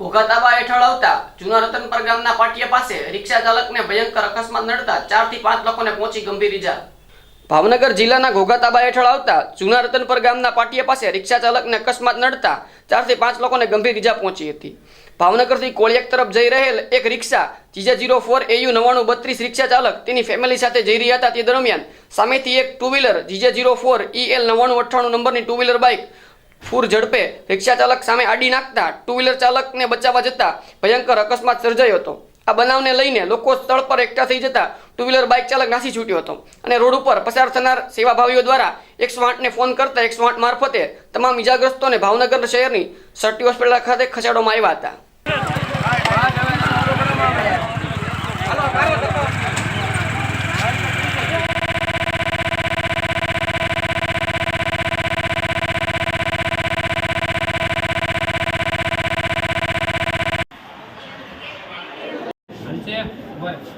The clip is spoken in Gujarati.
ઘોઘાતાબા હેઠળ આવતા જૂના રતનપર ગામના પાટિયા પાસે રિક્ષા ચાલકને ભયંકર અકસ્માત નડતા ચારથી પાંચ લોકોને પહોંચી ગંભીર ઈજા. ભાવનગર જિલ્લાના ઘોઘાતાબા હેઠળ આવતા જૂના રતનપર ગામના પાટિયા પાસે રિક્ષા ચાલકને અકસ્માત નડતા ચારથી પાંચ લોકોને ગંભીર ઈજા પહોંચી હતી. ભાવનગરથી કોળિયાક તરફ જઈ રહેલ એક રિક્ષા જીજે જીરો ફોર એયુ નવ્વાણું બત્રીસ રિક્ષા ચાલક તેની ફેમિલી સાથે જઈ રહ્યા હતા તે દરમિયાન સામેથી એક two wheeler GJ zero four E L નવ્વાણું અઠ્ઠાણું નંબરની ટુ વ્હીલર બાઇક ફૂર ઝડપે રિક્ષા ચાલક સામે આડી નાખતા ટુ વ્હીલર ચાલકને બચાવવા જતા ભયંકર અકસ્માત સર્જાયો હતો. આ બનાવને લઈને લોકો સ્થળ પર એકઠા થઈ જતા ટુ વ્હીલર બાઇક ચાલક નાસી છૂટ્યો હતો અને રોડ ઉપર પસાર થનાર સેવાભાવીઓ દ્વારા એકસો આઠને ફોન કરતા એકસો આઠ મારફતે તમામ ઇજાગ્રસ્તોને ભાવનગર શહેરની સર્ટી હોસ્પિટલ ખાતે ખસેડવામાં આવ્યા હતા. છે. બરાબર.